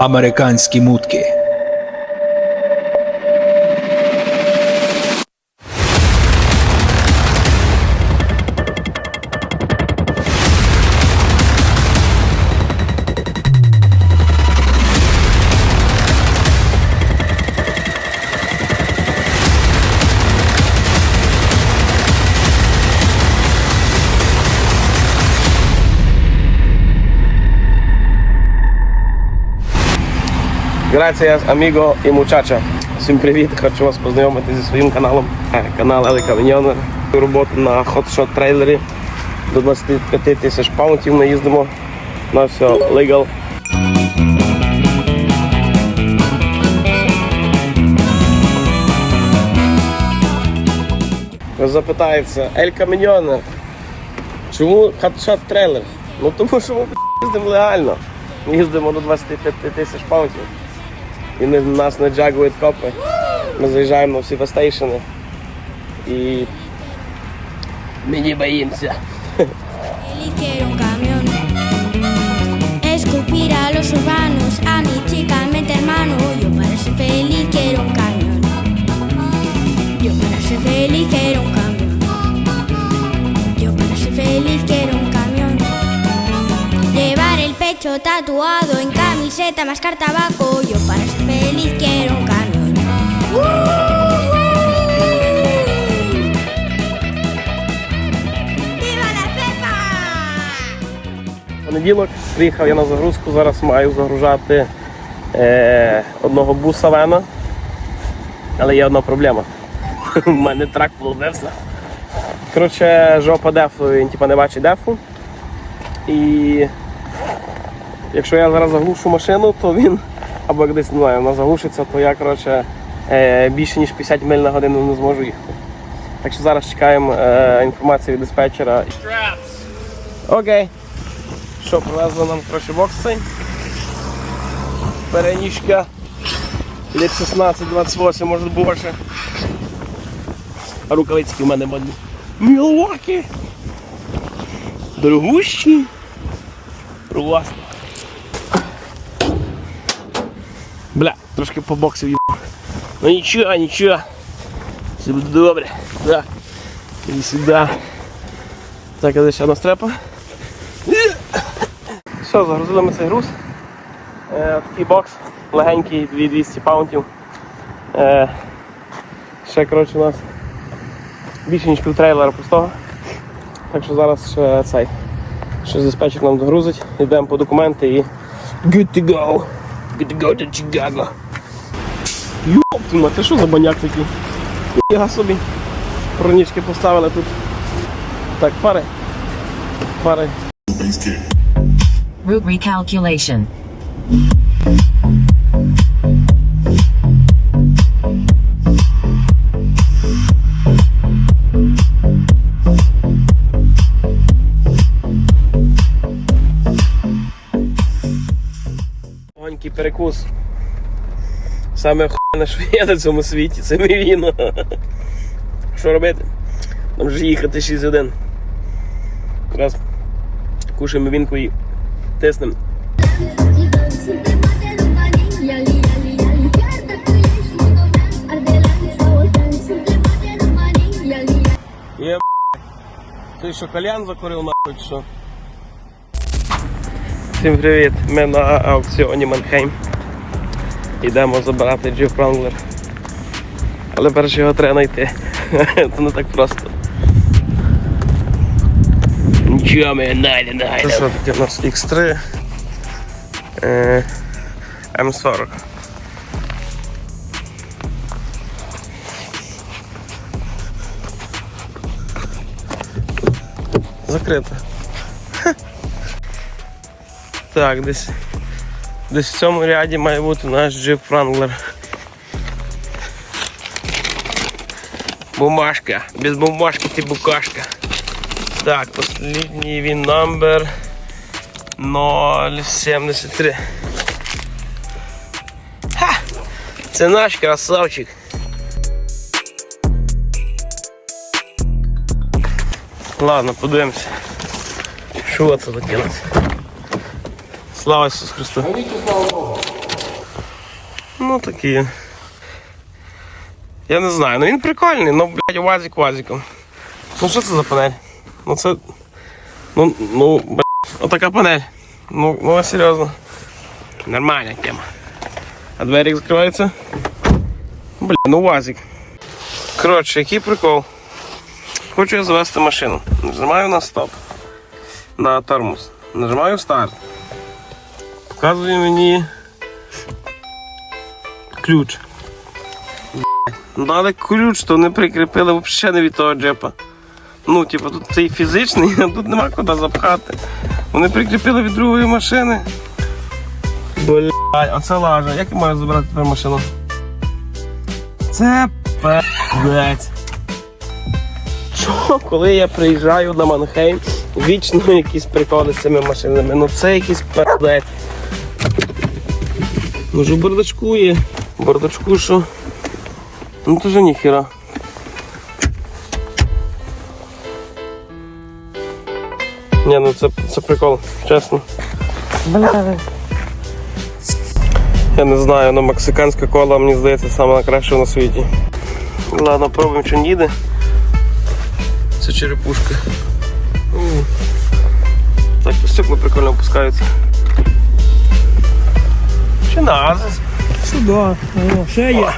Американські мутки. Gracias, amigo і muchacha. Всім привіт! Хочу вас познайомити зі своїм каналом. Е, Канал Елика Віньонер. Роботу на хотшот трейлері. До 25 тисяч паунтів ми їздимо. На все legal. Запитається, Ель Каміньонер, чому хатшот трейлер? Ну тому що ми їздимо легально. Ми їздимо до 25 тисяч паунтів. І не, нас не джагують копи. Ми заїжджаємо на всі фестейшени. І ми не боїмося. Escupir a los urbanos, a mi chica mente hermano. Yo para ser feliz quiero un camión. Yo para ser feliz quiero un camión. Yo para ser feliz quiero pecho tatuado en camiseta, mascar tabaco. Yo para ser feliz quiero un camión. ¡Viva la cepa! Понеділок приїхав я на загрузку, зараз маю загружати е, одного буса Вена. Але є одна проблема. У мене трак поломився. Коротше, жопа дефу, він типа не бачить дефу. І якщо я зараз заглушу машину, то він або десь не знаю, вона заглушиться, то я коротше, е, більше ніж 50 миль на годину не зможу їхати. Так що зараз чекаємо е, інформацію від диспетчера. Окей. Що, привезли нам коротше, бокс цей. Переніжка літ 16-28, може більше. А рукавички в мене модні. Мілwaukee. Дорогущі. Класно. Бля, трошки по боксу їбав. Ну нічого, нічого. Все буде добре. Так. Іди сюди. Так, а де ще одна стрепа. Все, загрузили ми цей груз. Е, такий бокс, легенький, 200 паунтів. Е, ще коротше, у нас більше ніж пів трейлера пустого. Так що зараз ще цей. Ще диспетчер нам догрузить, йдемо по документи і good to go. Good to go to Chicago. Йоптума, це що за баняк такий? Я собі. Бронічки поставили тут. Так, фари. Фари Route recalculation. Перекус. Саме хуйне, що є на цьому світі, це мій віно. Що робити? Нам же їхати 6 годин. Раз кушаємо вінку і тиснемо. Є Ти що кальян закурив нахуй чи що? Всім привіт! Ми на аукціоні Манхейм. Йдемо забирати Jeep Wrangler. Але перше його треба знайти. Це не так просто. Нічого ми знайде, знайде. Це що таке у нас X3 е, М40. Закрито. Так, десь, десь в цьому ряді має бути наш Jeep Wrangler. Бумажка. Без бумажки ти букашка. Так, послідній він номер 073. Ха! Це наш красавчик. Ладно, подивимося. Що це таке нас? Слава Ісусу Христу! Ну такі. Я не знаю, ну він прикольний, ну блядь, вазик вазиком. Ну що це за панель? Ну це. Ну, ну, блядь, отака панель. Ну, ну серйозно. Нормальна тема. А двері закриваються? Бля, ну вазик. Коротше, який прикол. Хочу я завести машину. Нажимаю на стоп. На тормоз. Нажимаю старт. Показує мені ключ. Ну дали ключ, то не прикріпили взагалі не від того джепа. Ну, типу, тут цей фізичний, а тут нема куди запхати. Вони прикріпили від другої машини. Блядь, а це лажа. Як я маю забрати тепер машину? Це блядь. Що, коли я приїжджаю на Манхейм, вічно якісь приколи з цими машинами. Ну це якийсь пиздець. Ну ж бардачку є. В Бардачку що? Ну то же ніхіра. Ні, ну це, це прикол, чесно. Бля. Я не знаю, ну мексиканська кола, мені здається, саме найкраща на світі. Ладно, пробуємо, що не їде. Це черепушка. У. Так, стекла прикольно опускаються. Чи назис? Сюди, о, ще є.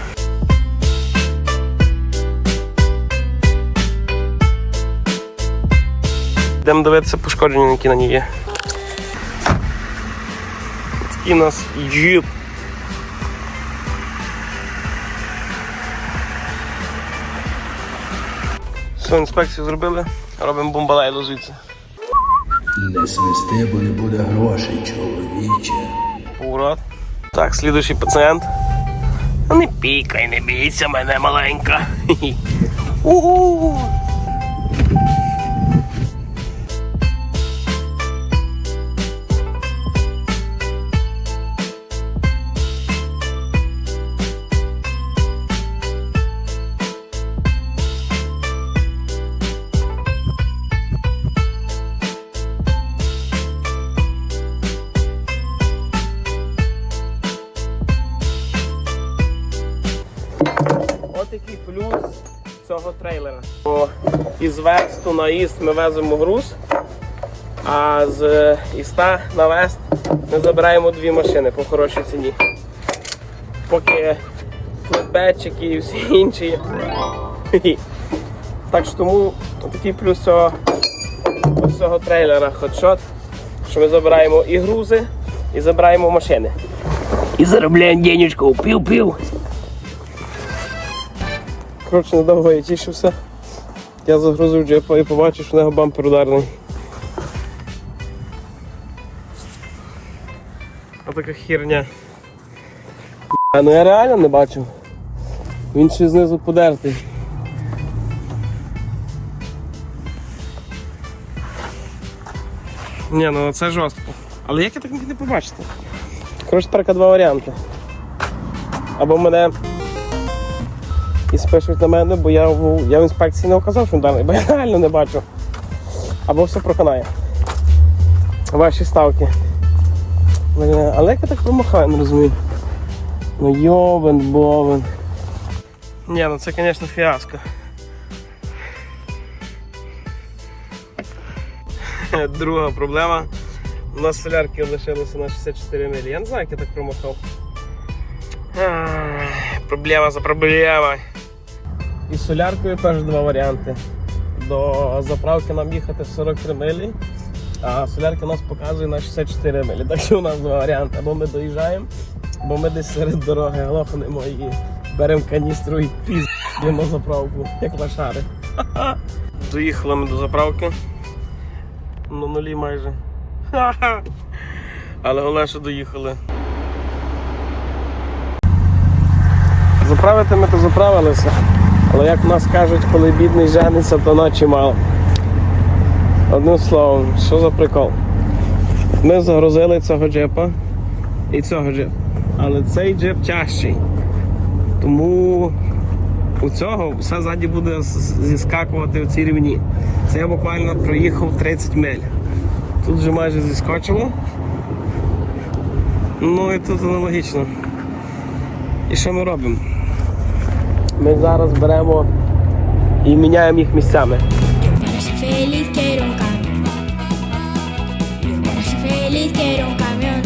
Йдемо дивитися пошкодження, які на ній є. Такий у нас джип. Все, інспекцію зробили, робимо бомбалейло звідси. Не свисти, бо не буде грошей, чоловіче. Поворот. Так, слідуючий пацієнт. Не пікай, не бійся мене маленька. Хі-хі. Цього трейлера. Із весту на іст ми веземо груз, а з іста на вест ми забираємо дві машини по хорошій ціні. Поки флетбетчики і всі інші. Так що тому такий плюс цього, цього трейлера хотшот, що ми забираємо і грузи, і забираємо машини. І заробляємо денежку, пів-пів. Коротше, недовго я тішився. Я загрузив джипа і побачив, що в нього бампер ударний. А така херня. А ну я реально не бачив. Він ще знизу подертий. Ні, ну це жорстко. Але як я так міг не побачити? Коротше, тепер два варіанти. Або мене і спишуть на мене, бо я, в- я в інспекції не вказав, що даний, бо я реально не бачу. Або все проконає. Ваші ставки. Але як я так промахаю, не розумію. Ну йовен, бовен. Ні, ну це, звісно, фіаско. Друга проблема. У нас солярки лишилося на 64 мілі. Я не знаю, як я так промахав. Проблема за проблемою. Із соляркою теж два варіанти. До заправки нам їхати 43 милі, а солярки нас показує на 64 милі. Так що у нас два варіанти. Або ми доїжджаємо, або ми десь серед дороги глохнемо і беремо каністру і піздимо заправку, як лошари. Доїхали ми до заправки. На нулі майже. Але що доїхали. Заправити ми то заправилися. Але як в нас кажуть, коли бідний жениться, то ночі мало. Одним словом, що за прикол? Ми загрузили цього джипа і цього джипа. Але цей джип тяжчий. Тому у цього все ззаді буде зіскакувати в ці рівні. Це я буквально проїхав 30 миль. Тут вже майже зіскочило. Ну і тут аналогічно. І що ми робимо? Ми зараз беремо і міняємо їх місцями. Yo para ser feliz quiero un camión. Yo para ser feliz quiero un camión.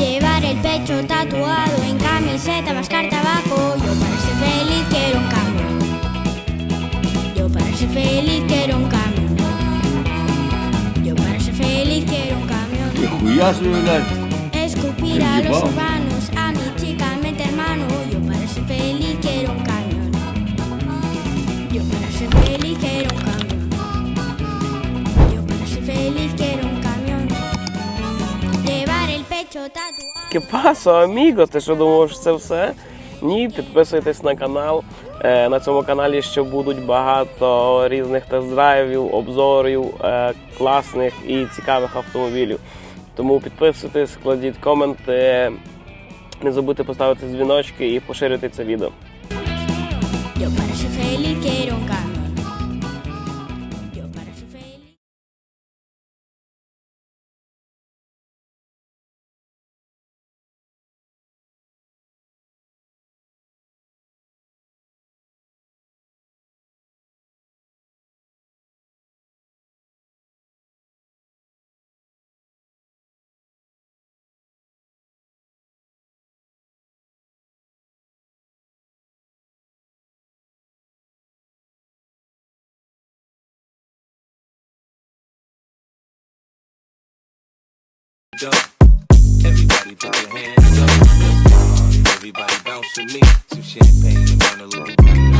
Llevar el pecho tatuado en camiseta, mascar tabaco. Yo para ser feliz quiero un camión. Yo para ser feliz quiero un camión. Yo para ser feliz quiero un camión. Ніхуя собі, блядь. Escupir a los urbanos, Кепасо, аміго, ти що думав, що це все? Ні, підписуйтесь на канал. Е, На цьому каналі ще будуть багато різних тест-драйвів, обзорів, е, класних і цікавих автомобілів. Тому підписуйтесь, кладіть коменти, не забудьте поставити дзвіночки і поширити це відео. Everybody put your hands up. Everybody bounce with me. Some champagne and a little